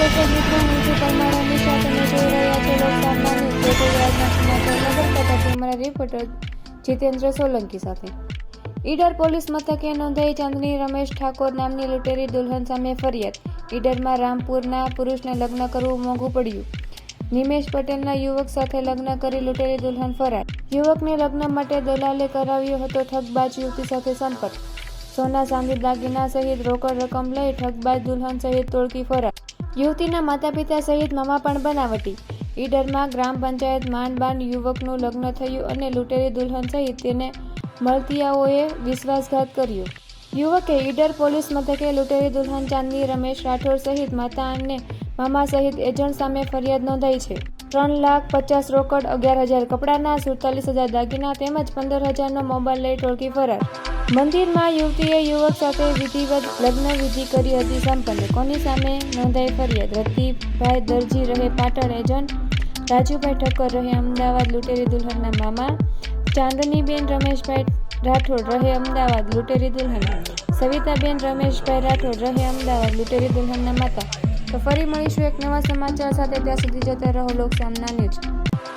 દર્શક મિત્રો હું છું જોઈ રહ્યા છો અમારા રિપોર્ટર જીતેન્દ્ર સોલંકી સાથે. ઈડર પોલીસ મથકે નોંધાઈ ચાંદની રમેશ ઠાકોર નામની લૂંટેરી દુલ્હન સામે ફરિયાદ. ઈડરમાં રામપુરના પુરુષને લગ્ન કરવું મોંઘું પડ્યું. નિમેશ પટેલના યુવક સાથે લગ્ન કરી લૂંટેરી દુલ્હન ફરાર. યુવકને લગ્ન માટે દલાલે કરાવ્યો હતો ઠગબાજ યુવતી સાથે સંપર્ક. સોના ચાંદી દાગીના સહિત રોકડ રકમ લઈ ઠગબાજ દુલ્હન સહિત તોડકી ફરાર. યુવતીના માતા પિતા સહિત મામા પણ બનાવટી. ઈડરમાં ગ્રામ પંચાયત માંડબાન યુવકનું લગ્ન થયું અને લૂંટેરી દુલ્હન સહિત તેને મળતિયાઓએ વિશ્વાસઘાત કર્યો. યુવકે ઈડર પોલીસ મથકે લૂંટેરી દુલ્હન ચાંદની, રમેશ રાઠોડ સહિત માતા અને મામા સહિત એજન્ટ સામે ફરિયાદ નોંધાઈ છે. ત્રણ લાખ પચાસ રોકડ, અગિયાર હજાર કપડાના, સુડતાલીસ હજાર દાગીના તેમજ પંદર હજારનો મોબાઈલ લઈ ટોળકી ફરાર. મંદિરમાં યુવતીએ યુવક સાથે વિધિવત લગ્ન વિધિ કરી હતી સંપન્ન કોની સામે નોંધાઈ ફરિયાદ? રતિભાઈ દરજી રહે પાટણ એજન્ટ. રાજુભાઈ ઠક્કર રહે અમદાવાદ લૂંટેરી દુલ્હનના મામા. ચાંદનીબેન રમેશભાઈ રાઠોડ રહે અમદાવાદ લૂંટેરી દુલ્હન સવિતાબેન રમેશભાઈ રાઠોડ રહે અમદાવાદ લૂંટેરી દુલ્હનના માતા. તો ફરી મળીશું એક નવા સમાચાર સાથે. ત્યાં સુધી જતા રહો લોક સામના ન્યૂઝ.